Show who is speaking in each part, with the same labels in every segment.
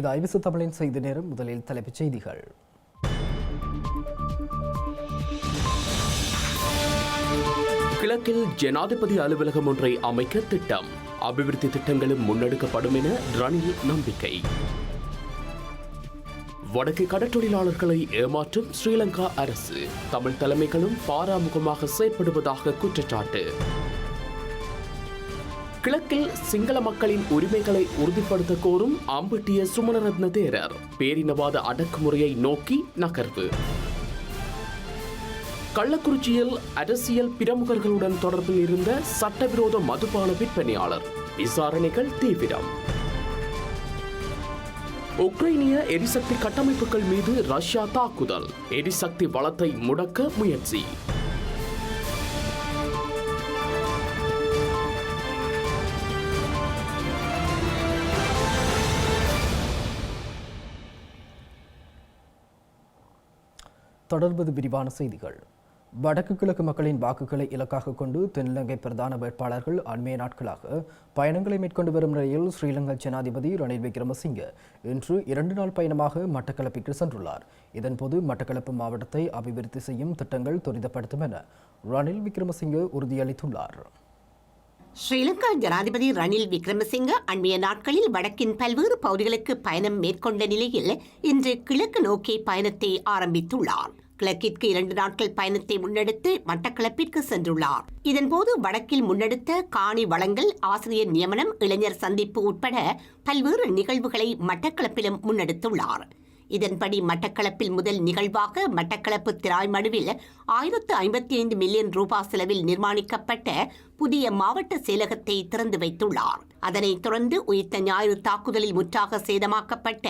Speaker 1: இது ஐபிசு தமிழின் செய்தி நேரம். முதலில் தலைப்புச் செய்திகள்.
Speaker 2: கிழக்கில் ஜனாதிபதி அலுவலகம் ஒன்றை அமைக்க திட்டம். அபிவிருத்தி திட்டங்களும் முன்னெடுக்கப்படும் என ரணில் நம்பிக்கை. வடக்கு கடற்றொழிலாளர்களை ஏமாற்றும் ஸ்ரீலங்கா அரசு. தமிழ் தலைமைகளும் பாராமுகமாக செயற்படுவதாக குற்றச்சாட்டு. கிழக்கில் சிங்கள மக்களின் உரிமைகளை உறுதிப்படுத்த கோரும் அம்பட்டிய சுமணரத்ன தேரர். பேரினவாத அடக்குமுறையை நோக்கி நகர்வு. கள்ளக்குறிச்சியில் அரசியல் பிரமுகர்களுடன் தொடர்பில் இருந்த சட்டவிரோத மதுபான விற்பனையாளர். விசாரணைகள் தீவிரம். உக்ரைனிய எரிசக்தி கட்டமைப்புகள் மீது ரஷ்யா தாக்குதல். எரிசக்தி வளத்தை முடக்க முயற்சி.
Speaker 1: தொடர்வது விரிவான செய்திகள். வடக்கு கிழக்கு மக்களின் வாக்குகளை இலக்காக கொண்டு தென்னிலங்கை பிரதான வேட்பாளர்கள் அண்மைய நாட்களாக பயணங்களை மேற்கொண்டு வரும் நிலையில் ஸ்ரீலங்கா ஜனாதிபதி ரணில் விக்ரமசிங்க இன்று இரண்டு நாள் பயணமாக மட்டக்களப்பிற்கு சென்றுள்ளார். இதன்போது மட்டக்களப்பு மாவட்டத்தை அபிவிருத்தி செய்யும் திட்டங்கள் துரிதப்படுத்தும் என ரணில் விக்ரமசிங்க உறுதியளித்துள்ளார்.
Speaker 3: ஸ்ரீலங்கா ஜனாதிபதி ரணில் விக்ரமசிங்க அண்மைய நாட்களில் வடக்கின் பல்வேறு பகுதிகளுக்கு பயணம் மேற்கொண்ட நிலையில் இன்று கிழக்கு நோக்கி பயணத்தை ஆரம்பித்துள்ளார். கிழக்கிற்கு இரண்டு நாட்கள் பயணத்தை முன்னெடுத்து மட்டக்களப்பிற்கு சென்றுள்ளார். இதன்போது வடக்கில் முன்னெடுத்த காணி வளங்கள் ஆசிரியர் நியமனம் இளைஞர் சந்திப்பு உட்பட பல்வேறு நிகழ்வுகளை மட்டக்களப்பிலும் முன்னெடுத்துள்ளார். இதன்படி மட்டக்களப்பில் முதல் நிகழ்வாக மட்டக்களப்பு திராய்மடுவில் ஆயிரத்து ஐம்பத்தி ஐந்து மில்லியன் ரூபாய் செலவில் நிர்மாணிக்கப்பட்ட புதிய மாவட்ட செயலகத்தை திறந்து வைத்துள்ளார். அதனைத் தொடர்ந்து உயிர்த்த ஞாயிறு தாக்குதலில் முற்றாக சேதமாக்கப்பட்ட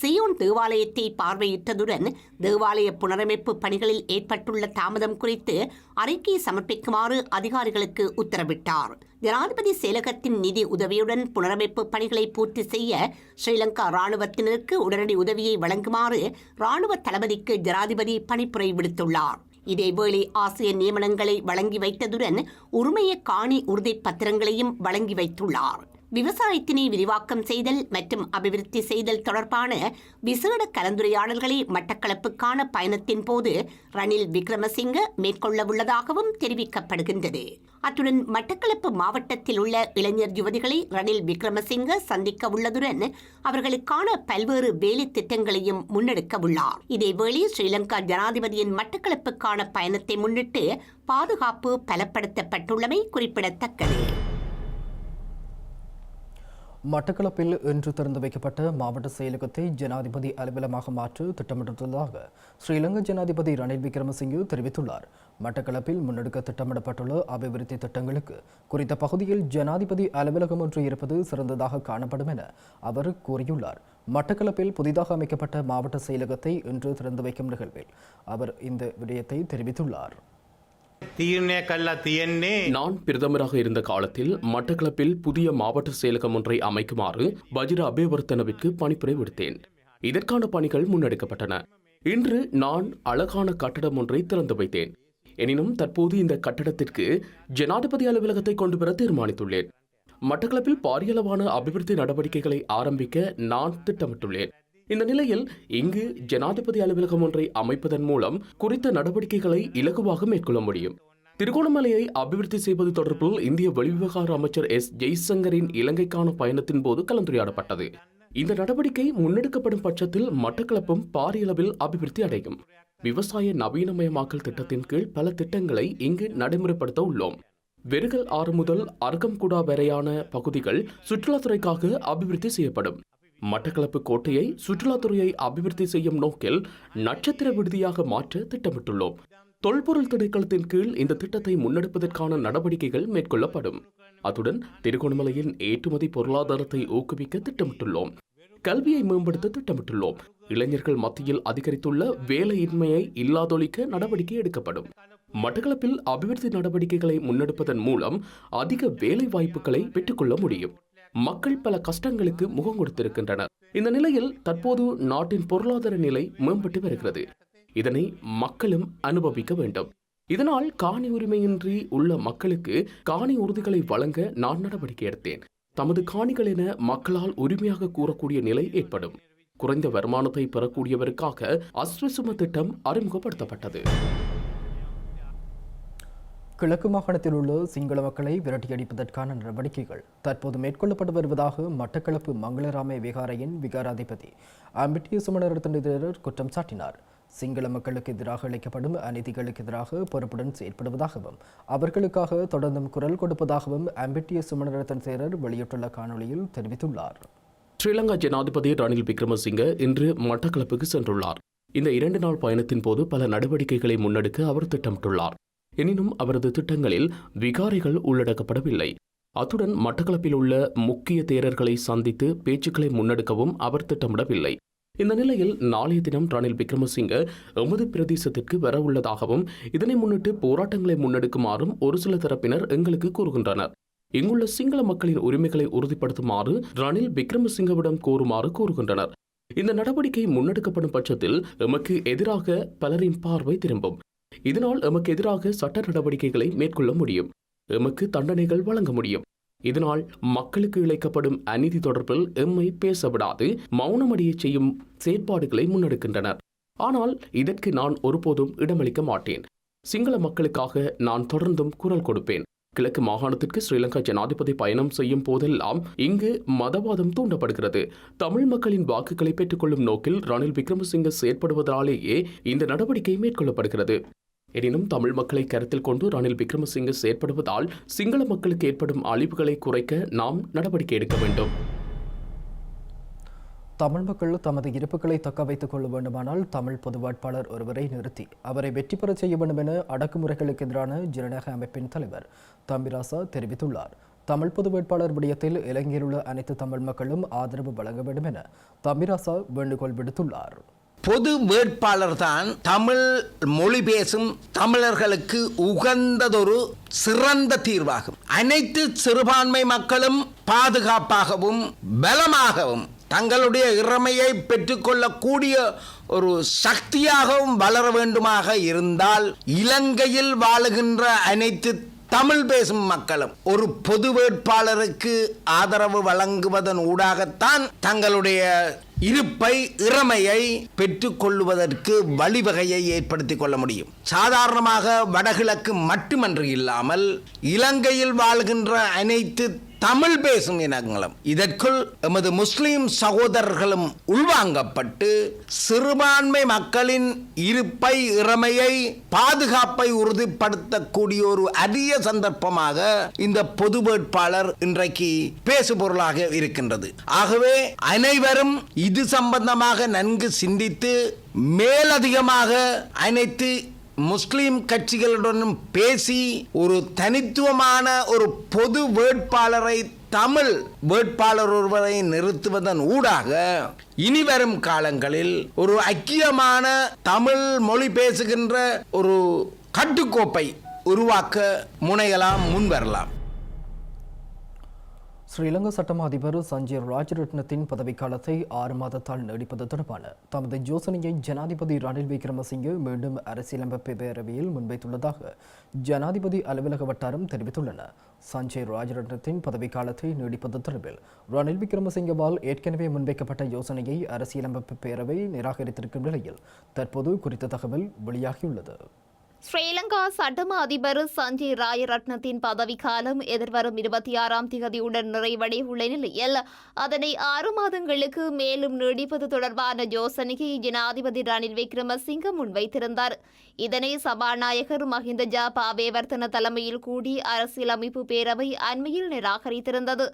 Speaker 3: சியோன் தேவாலயத்தை பார்வையிட்டதுடன் தேவாலய புனரமைப்பு பணிகளில் ஏற்பட்டுள்ள தாமதம் குறித்து அறிக்கை சமர்ப்பிக்குமாறு அதிகாரிகளுக்கு உத்தரவிட்டார். ஜனாதிபதி செயலகத்தின் நிதி உதவியுடன் புனரமைப்பு பணிகளை பூர்த்தி செய்ய ஸ்ரீலங்கா ராணுவத்தினருக்கு உடனடி உதவியை வழங்குமாறு ராணுவ தளபதிக்கு ஜனாதிபதி பணிப்புரை விடுத்துள்ளார். இதேவேளை ஆசிரியர் நியமனங்களை வழங்கி வைத்ததுடன் உரிமைய காணி உறுதிப் பத்திரங்களையும் வழங்கி வைத்துள்ளார். விவசாயத்தினை விரிவாக்கம் செய்தல் மற்றும் அபிவிருத்தி செய்தல் தொடர்பான விசேட கலந்துரையாடல்களை மட்டக்களப்புக்கான பயணத்தின் போது ரணில் விக்ரமசிங்க மேற்கொள்ளவுள்ளதாகவும் தெரிவிக்கப்படுகின்றது. அத்துடன் மட்டக்களப்பு மாவட்டத்தில் உள்ள இளைஞர் யுவதிகளை ரணில் விக்ரமசிங்க சந்திக்க உள்ளதுடன் அவர்களுக்கான பல்வேறு வேலை திட்டங்களையும் முன்னெடுக்க உள்ளார். இதேவேளை ஸ்ரீலங்கா ஜனாதிபதியின் மட்டக்களப்புக்கான பயணத்தை முன்னிட்டு பாதுகாப்பு பலப்படுத்தப்பட்டுள்ளமை குறிப்பிடத்தக்கது.
Speaker 1: மட்டக்களப்பில் இன்று திறந்து வைக்கப்பட்ட மாவட்ட செயலகத்தை ஜனாதிபதி அலுவலமாக மாற்ற திட்டமிட்டுள்ளதாக ஸ்ரீலங்கா ஜனாதிபதி ரணில் விக்ரமசிங்கே தெரிவித்துள்ளார். மட்டக்களப்பில் முன்னெடுக்க திட்டமிடப்பட்டுள்ள அபிவிருத்தி திட்டங்களுக்கு குறித்த பகுதியில் ஜனாதிபதி அலுவலகம் ஒன்று இருப்பது சிறந்ததாக காணப்படும் என அவர் கூறியுள்ளார். மட்டக்களப்பில் புதிதாக அமைக்கப்பட்ட மாவட்ட செயலகத்தை இன்று திறந்து வைக்கும் நிகழ்வில் அவர் இந்த விடயத்தை தெரிவித்துள்ளார்.
Speaker 4: தீர்ணே கல்ல தியன்னே.
Speaker 2: நான் பிரதமராக இருந்த காலத்தில் மட்டக்களப்பில் புதிய மாவட்ட செயலகம் ஒன்றை அமைக்குமாறு வஜிர அபேவர்த்தனவிற்கு பணிப்புரை விடுத்தேன். இதற்கான பணிகள் முன்னெடுக்கப்பட்டன. இன்று நான் அழகான கட்டடம் ஒன்றை திறந்து வைத்தேன். எனினும் தற்போது இந்த கட்டடத்திற்கு ஜனாதிபதி அலுவலகத்தை கொண்டு பெற தீர்மானித்துள்ளேன். மட்டக்களப்பில் பாரியளவான அபிவிருத்தி நடவடிக்கைகளை ஆரம்பிக்க நான் திட்டமிட்டுள்ளேன். இந்த நிலையில் இங்கு ஜனாதிபதி அலுவலகம் ஒன்றை அமைப்பதன் மூலம் குறித்த நடவடிக்கைகளை இலகுவாக மேற்கொள்ள முடியும். திருகோணமலையை அபிவிருத்தி செய்வது தொடர்பில் இந்திய வெளிவிவகார அமைச்சர் எஸ். ஜெய்சங்கரின் இலங்கைக்கான பயணத்தின் போது கலந்துரையாடப்பட்டது. இந்த நடவடிக்கை முன்னெடுக்கப்படும் பட்சத்தில் மட்டக்களப்பும் பாரியளவில் அபிவிருத்தி அடையும். விவசாய நவீனமயமாக்கல் திட்டத்தின் கீழ் பல திட்டங்களை இங்கு நடைமுறைப்படுத்த உள்ளோம். வெறுகல் ஆறு முதல் அர்கம்குடா வரையான பகுதிகள் சுற்றுலாத்துறைக்காக அபிவிருத்தி செய்யப்படும். மட்டக்களப்பு கோட்டையை சுற்றுலாத்துறையை அபிவிருத்தி செய்யும் நோக்கில் நட்சத்திர விடுதியாக மாற்ற திட்டமிட்டுள்ளோம். தொல்பொருள் திணைக்களத்தின் கீழ் இந்த திட்டத்தை முன்னெடுப்பதற்கான நடவடிக்கைகள் மேற்கொள்ளப்படும். அத்துடன் திருகோணமலையின் ஏற்றுமதி பொருளாதாரத்தை ஊக்குவிக்க திட்டமிட்டுள்ளோம். கல்வியை மேம்படுத்த திட்டமிட்டுள்ளோம். இளைஞர்கள் மத்தியில் அதிகரித்துள்ள வேலையின்மையை இல்லாதொழிக்க நடவடிக்கை எடுக்கப்படும். மட்டக்களப்பில் அபிவிருத்தி நடவடிக்கைகளை முன்னெடுப்பதன் மூலம் அதிக வேலை வாய்ப்புகளை பெற்றுக்கொள்ள முடியும். மக்கள் பல கஷ்டங்களுக்கு முகம் கொடுத்திருக்கின்றனர் இந்த நிலையில் தற்போது நாட்டின் பொருளாதார நிலை மேம்பட்டு வருகிறது. இதனை மக்களும் அனுபவிக்க வேண்டும். இதனால் காணி உரிமையின்றி உள்ள மக்களுக்கு காணி உறுதிகளை வழங்க நான் நடவடிக்கை எடுத்தேன். தமது காணிகள் என மக்களால் உரிமையாக கூறக்கூடிய நிலை ஏற்படும். குறைந்த வருமானத்தை பெறக்கூடியவருக்காக அஸ்வசும திட்டம் அறிமுகப்படுத்தப்பட்டது.
Speaker 1: கிழக்கு மாகாணத்தில் உள்ள சிங்கள மக்களை விரட்டியடிப்பதற்கான நடவடிக்கைகள் தற்போது மேற்கொள்ளப்பட்டு வருவதாக மட்டக்களப்பு மங்களராமே விகாரையின் விகாராதிபதி அம்பிட்டிய சுமணரத்தினர் குற்றம் சாட்டினார். சிங்கள மக்களுக்கு எதிராக அளிக்கப்படும் அநீதிகளுக்கு எதிராக பொறுப்புடன் செயற்படுவதாகவும் அவர்களுக்காக தொடர்ந்தும் குரல் கொடுப்பதாகவும் அம்பிட்டிய சுமணரத்தன் சேரர் வெளியிட்டுள்ள காணொளியில் தெரிவித்துள்ளார்.
Speaker 2: ஸ்ரீலங்கா ஜனாதிபதி ரணில் விக்ரமசிங்க இன்று மட்டக்களப்புக்கு சென்றுள்ளார். இந்த இரண்டு நாள் பயணத்தின் போது பல நடவடிக்கைகளை முன்னெடுக்க அவர் திட்டமிட்டுள்ளார். எனினும் அவரது திட்டங்களில் விகாரிகள் உள்ளடக்கப்படவில்லை. அத்துடன் மட்டக்களப்பில் உள்ள முக்கிய தேரர்களை சந்தித்து பேச்சுக்களை முன்னெடுக்கவும் அவர் திட்டமிடவில்லை. இந்த நிலையில் நாளைய தினம் ரணில் விக்ரமசிங்க எமது பிரதேசத்திற்கு வரவுள்ளதாகவும் இதனை முன்னிட்டு போராட்டங்களை முன்னெடுக்குமாறும் ஒரு சில தரப்பினர் எங்களுக்கு கூறுகின்றனர். இங்குள்ள சிங்கள மக்களின் உரிமைகளை உறுதிப்படுத்துமாறு ரணில் விக்ரமசிங்கவிடம் கோருமாறு கூறுகின்றனர். இந்த நடவடிக்கை முன்னெடுக்கப்படும் பட்சத்தில் எமக்கு எதிராக பலரின் பார்வை திரும்பும். இதனால் எமக்கு எதிராக சட்ட நடவடிக்கைகளை மேற்கொள்ள முடியும். எமக்கு தண்டனைகள் வழங்க முடியும். இதனால் மக்களுக்கு இழைக்கப்படும் அநீதி தொடர்பில் எம்மை பேச விடாது செய்யும் செயற்பாடுகளை முன்னெடுக்கின்றனர். ஆனால் இதற்கு நான் ஒருபோதும் இடமளிக்க மாட்டேன். சிங்கள மக்களுக்காக நான் தொடர்ந்தும் குரல் கொடுப்பேன். கிழக்கு மாகாணத்திற்கு ஸ்ரீலங்கா ஜனாதிபதி பயணம் செய்யும் போதெல்லாம் இங்கு மதவாதம் தூண்டப்படுகிறது. தமிழ் மக்களின் வாக்குகளை பெற்றுக்கொள்ளும் நோக்கில் ரணில் விக்ரமசிங்க செயற்படுவதாலேயே இந்த நடவடிக்கை மேற்கொள்ளப்படுகிறது. எனினும் தமிழ் மக்களை கருத்தில் கொண்டு ரணில் விக்ரமசிங்க செயற்படுவதால் சிங்கள மக்களுக்கு ஏற்படும் அழிவுகளை குறைக்க நாம் நடவடிக்கை எடுக்க வேண்டும்.
Speaker 1: தமிழ் மக்கள் தமது இருப்புகளை தக்க வைத்துக் கொள்ள வேண்டுமானால் தமிழ் பொது வேட்பாளர் ஒருவரை நிறுத்தி அவரை வெற்றி பெறச் செய்ய வேண்டும் என அடக்குமுறைகளுக்கு எதிரான ஜனநாயக அமைப்பின் தலைவர் தம்பிராசா தெரிவித்துள்ளார். தமிழ் பொது வேட்பாளர் விடயத்தில் இலங்கையில் உள்ள அனைத்து தமிழ் மக்களும் ஆதரவு வழங்க வேண்டும் என தம்பிராசா வேண்டுகோள் விடுத்துள்ளார்.
Speaker 5: பொது வேட்பாளர் தான் தமிழ் மொழி பேசும் தமிழர்களுக்கு உகந்ததொரு சிறந்த தீர்வாகும். அனைத்து சிறுபான்மை மக்களும் பாதுகாப்பாகவும் பலமாகவும் தங்களுடைய இறமையை பெற்றுக்கொள்ளக்கூடிய ஒரு சக்தியாகவும் வளர வேண்டுமாக இருந்தால் இலங்கையில் வாழுகின்ற அனைத்து தமிழ் பேசும் மக்களும் ஒரு பொது வேட்பாளருக்கு ஆதரவு வழங்குவதன் ஊடாகத்தான் தங்களுடைய இருப்பை இறமையை பெற்றுக்கொள்வதற்கு வழிவகையை ஏற்படுத்தி கொள்ள முடியும். சாதாரணமாக வடகிழக்கு மட்டுமன்று இல்லாமல் இலங்கையில் வாழ்கின்ற அனைத்து தமிழ் பேசும் இனங்களும். இதற்குள் எமது முஸ்லிம் சகோதரர்களும் உள்வாங்கப்பட்டு சிறுபான்மை மக்களின் இருப்பை இறமையை பாதுகாப்பை உறுதிப்படுத்தக்கூடிய ஒரு அரிய சந்தர்ப்பமாக இந்த பொது வேட்பாளர் இன்றைக்கு பேசுபொருளாக இருக்கின்றது. ஆகவே அனைவரும் இது சம்பந்தமாக நன்கு சிந்தித்து மேலதிகமாக அனைத்து முஸ்லீம் கட்சிகளுடனும் பேசி ஒரு தனித்துவமான ஒரு பொது வேட்பாளரை தமிழ் வேட்பாளர் ஒருவரை நிறுத்துவதன் ஊடாக இனிவரும் காலங்களில் ஒரு ஐக்கியமான தமிழ் மொழி பேசுகின்ற ஒரு கட்டுக்கோப்பை உருவாக்க முனையலாம் முன்வரலாம்.
Speaker 1: ஸ்ரீலங்கா சட்டமா அதிபர் சஞ்சய் ராஜரட்னத்தின் பதவிக்காலத்தை ஆறு மாதத்தால் நீடிப்பது தொடர்பான தமது யோசனையை ஜனாதிபதி ரணில் விக்ரமசிங்கே மீண்டும் அரசியலமைப்பு பேரவையில் முன்வைத்துள்ளதாக ஜனாதிபதி அலுவலக வட்டாரம் தெரிவித்துள்ளன. சஞ்சய் ராஜரட்னத்தின் பதவிக்காலத்தை நீடிப்பது தொடர்பில் ரணில் விக்ரமசிங்கவால் ஏற்கனவே முன்வைக்கப்பட்ட யோசனையை அரசியலமைப்பு பேரவை நிராகரித்திருக்கும் நிலையில் தற்போது குறித்த தகவல் வெளியாகியுள்ளது.
Speaker 6: ஸ்ரீலங்கா சட்டம அதிபர் சஞ்சய் ராயரத்னத்தின் பதவிக்காலம் எதிர்வரும் இருபத்தி ஆறாம் திகதியுடன் நிறைவடைய உள்ள நிலையில் அதனை ஆறு மாதங்களுக்கு மேலும் நீடிப்பது தொடர்பான யோசனையை ஜனாதிபதி ரணில் விக்ரமசிங்க முன்வைத்திருந்தார். இதனை சபாநாயகர் மஹிந்த ஜா பாவேவர்த்தன தலைமையில் கூடி அரசியலமைப்பு பேரவை அண்மையில் நிராகரித்திருந்தது.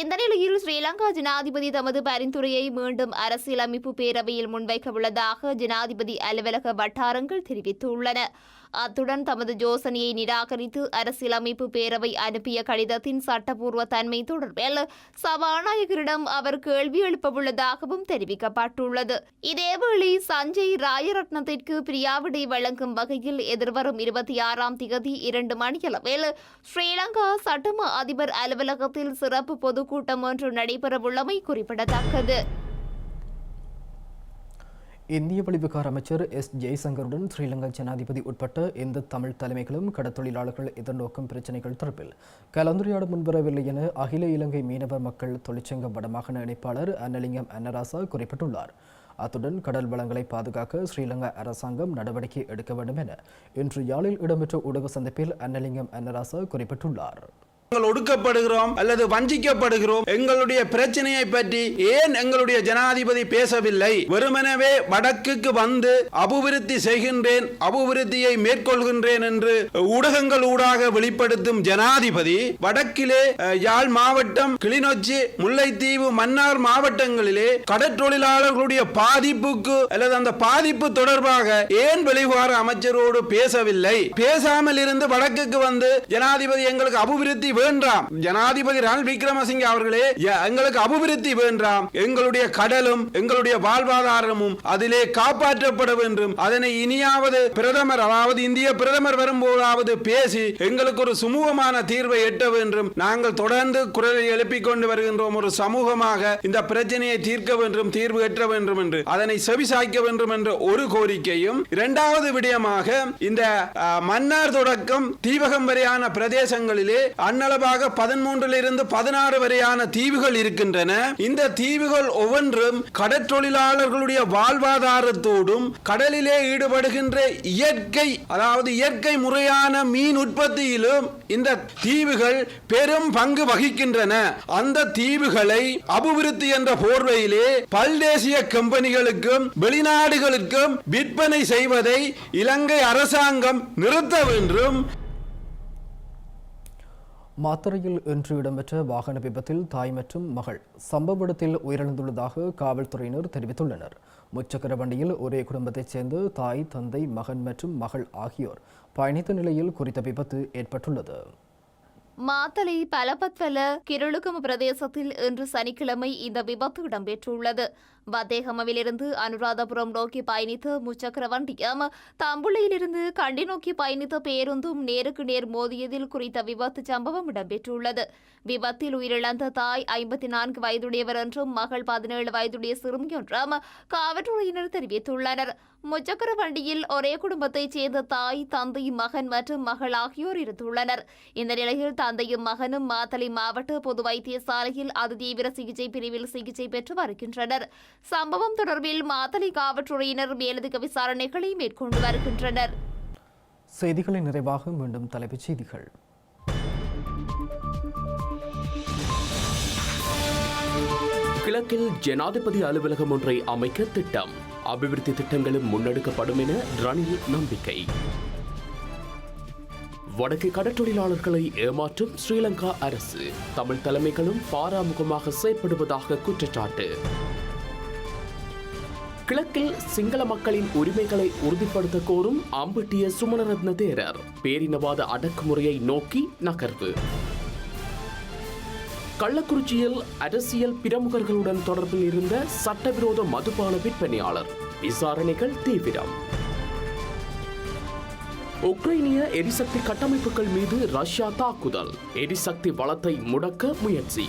Speaker 6: இந்த நிலையில் ஸ்ரீலங்கா ஜனாதிபதி தமது பரிந்துரையை மீண்டும் அரசியலமைப்பு பேரவையில் முன்வைக்க உள்ளதாக ஜனாதிபதி அலுவலக வட்டாரங்கள் தெரிவித்துள்ளன. அத்துடன் தமது யோசனையை நிராகரித்து அரசியலமைப்பு பேரவை அனுப்பிய கடிதத்தின் சட்டப்பூர்வ தன்மை தொடர்பில் சபாநாயகரிடம் அவர் கேள்வி எழுப்பவுள்ளதாகவும் தெரிவிக்கப்பட்டுள்ளது. இதேவேளை சஞ்சய் ராயரட்னத்திற்கு பிரியாவிடை வழங்கும் வகையில் எதிர்வரும் இருபத்தி ஆறாம் திகதி இரண்டு மணியளவில் ஸ்ரீலங்கா சட்டம அதிபர் அலுவலகத்தில் சிறப்பு பொதுக்கூட்டம் ஒன்று நடைபெறவுள்ளமை குறிப்பிடத்தக்கது.
Speaker 1: இந்திய வெளிவிகார அமைச்சர் எஸ். ஜெய்சங்கருடன் ஸ்ரீலங்கா ஜனாதிபதி உட்பட்ட எந்த தமிழ் தலைமைகளும் கடத்தொழிலாளர்கள் எதிர்நோக்கும் பிரச்சினைகள் தொடர்பில் கலந்துரையாட முன்வரவில்லை என அகில இலங்கை மீனவர் மக்கள் தொழிற்சங்க வடமாகாண இணைப்பாளர் அன்னலிங்கம் அன்னராசா குறிப்பிட்டுள்ளார். அத்துடன் கடல் வளங்களை பாதுகாக்க ஸ்ரீலங்கா அரசாங்கம் நடவடிக்கை எடுக்க வேண்டும் என இன்று யாழில் இடம்பெற்ற ஊடக சந்திப்பில் அன்னலிங்கம் அன்னராசா குறிப்பிட்டுள்ளார்.
Speaker 7: நாங்கள் ஒடுக்கப்படுகிறோம் அல்லது வஞ்சிக்கப்படுகிறோம். எங்களுடைய பிரச்சனையை பற்றி ஏன் எங்களுடைய ஜனாதிபதி பேசவில்லை? வெறுமனவே வடக்குக்கு வந்து அபிவிருத்தி செய்கின்றேன் அபிவிருத்தியை மேற்கொள்கின்றேன் என்று ஊடகங்கள் ஊடாக வெளிப்படுத்தும் ஜனாதிபதி வடக்கிலே யாழ் மாவட்டம் கிளிநொச்சி முல்லைத்தீவு மன்னார் மாவட்டங்களிலே கடற்றொழிலாளர்களுடைய பாதிப்புக்கு அல்லது அந்த பாதிப்பு தொடர்பாக ஏன் வெளிவார அமைச்சரோடு பேசவில்லை? பேசாமல் இருந்து வடக்குக்கு வந்து ஜனாதிபதி எங்களுக்கு அபிவிருத்தி வேண்டாம். ஜனாதிபதி ரணில் விக்ரமசிங்க அவர்களே எங்களுக்கு அபிவிருத்தி வேண்டாம். எங்களுடைய கடலும் எங்களுடைய வாழ்வாதாரமும் அதிலே காப்பாற்றப்பட வேண்டும். அதனை இனியாவது பிரதமர் அதாவது இந்திய பிரதமர் வரும்போதாவது பேசி எங்களுக்கு ஒரு சுமூகமான தீர்வை எட்ட வேண்டும். நாங்கள் தொடர்ந்து குரலை எழுப்பிக் கொண்டு வருகின்றோம். ஒரு சமூகமாக இந்த பிரச்சனையை தீர்க்க வேண்டும் தீர்வு எட்ட வேண்டும் என்று. அதனை செவிசாய்க்க வேண்டும் என்ற ஒரு கோரிக்கையும் இரண்டாவது விடயமாக இந்த மன்னார் தொடக்கம் தீவகம் வரையான பிரதேசங்களிலே அண்ணல் பதிமூன்றில் இருந்து பதினாறு வரையான தீவுகள் இருக்கின்றன. இந்த தீவுகள் ஒவ்வொன்றும் கடற்றொழிலாளர்களுடைய வாழ்வாதாரத்தோடும் கடலிலே ஈடுபடுகின்ற இயற்கை அதாவது இயற்கை முறையான மீன் உற்பத்தியிலும் இந்த தீவுகள் பெரும் பங்கு வகிக்கின்றன. அந்த தீவுகளை அபிவிருத்தி என்ற போர்வையிலே பல்தேசிய கம்பெனிகளுக்கும் வெளிநாடுகளுக்கும் விற்பனை செய்வதை இலங்கை அரசாங்கம் நிறுத்த வேண்டும்.
Speaker 1: மாத்தறையில் இன்று இடம்பெற்ற வாகன விபத்தில் தாய் மற்றும் மகள் சம்பவ இடத்தில் உயிரிழந்துள்ளதாக காவல்துறையினர் தெரிவித்துள்ளனர். முச்சக்கர வண்டியில் ஒரே குடும்பத்தைச் சேர்ந்து தாய் தந்தை மகன் மற்றும் மகள் ஆகியோர் பயணித்த நிலையில் குறித்த விபத்து ஏற்பட்டுள்ளது.
Speaker 6: மாத்தலை பலபத்வல கிருளுகம பிரதேசத்தில் இன்று சனிக்கிழமை இந்த விபத்து இடம்பெற்றுள்ளது. வத்தேகமவிலிருந்து அனுராதபுரம் நோக்கி பயணித்த முச்சக்கர வண்டியும் தம்புளையிலிருந்து கண்டி நோக்கி பயணித்த பேருந்தும் நேருக்கு நேர் மோதியதில் குறித்த விபத்து சம்பவம் இடம்பெற்றுள்ளது. விபத்தில் உயிரிழந்த தாய் ஐம்பத்தி நான்கு வயதுடையவர் என்றும் மகள் பதினேழு வயதுடைய சிறுமி என்றும் காவல்துறையினர் தெரிவித்துள்ளனர். முச்சக்கர வண்டியில் ஒரே குடும்பத்தைச் சேர்ந்த தாய் தந்தை மகன் மற்றும் மகள் ஆகியோர் இருந்துள்ளனர். இந்த நிலையில் தந்தையும் மகனும் மாத்தளை மாவட்ட பொது வைத்தியசாலையில் அதிதீவிர சிகிச்சை பிரிவில் சிகிச்சை பெற்று வருகின்றனர். சம்பவம் தொடர்பில் மாத்தளை காவல்துறையினர் மேலதிக விசாரணைகளை மேற்கொண்டு வருகின்றனர்.
Speaker 1: செய்திகளின் நிறைவாக மீண்டும் தலைப்புச் செய்திகள்.
Speaker 2: கிழக்கில் ஜனாதிபதி அலுவலகம் ஒன்றை அமைக்க திட்டம். அபிவிருத்தி திட்டங்களும் முன்னெடுக்கப்படும் என ரணில் நம்பிக்கை. வடக்கு கடற்றொழிலாளர்களை ஏமாற்றும் ஸ்ரீலங்கா அரசு. தமிழ் தலைமைகளும் பாராமுகமாக செயற்படுவதாக குற்றச்சாட்டு. கிழக்கில் சிங்கள மக்களின் உரிமைகளை உறுதிப்படுத்த கோரும் அம்பட்டிய சுமணரத்ன தேரர் பேரினவாத அடக்குமுறையை நோக்கி நகர்வு. கள்ளக்குறிச்சியில் அரசியல் பிரமுகர்களுடன் தொடர்பில் இருந்த சட்டவிரோத மதுபான விற்பனையாளர். விசாரணைகள் தீவிரம். உக்ரைனிய எரிசக்தி கட்டமைப்புகள் மீது ரஷ்யா தாக்குதல். எரிசக்தி வளத்தை முடக்க முயற்சி.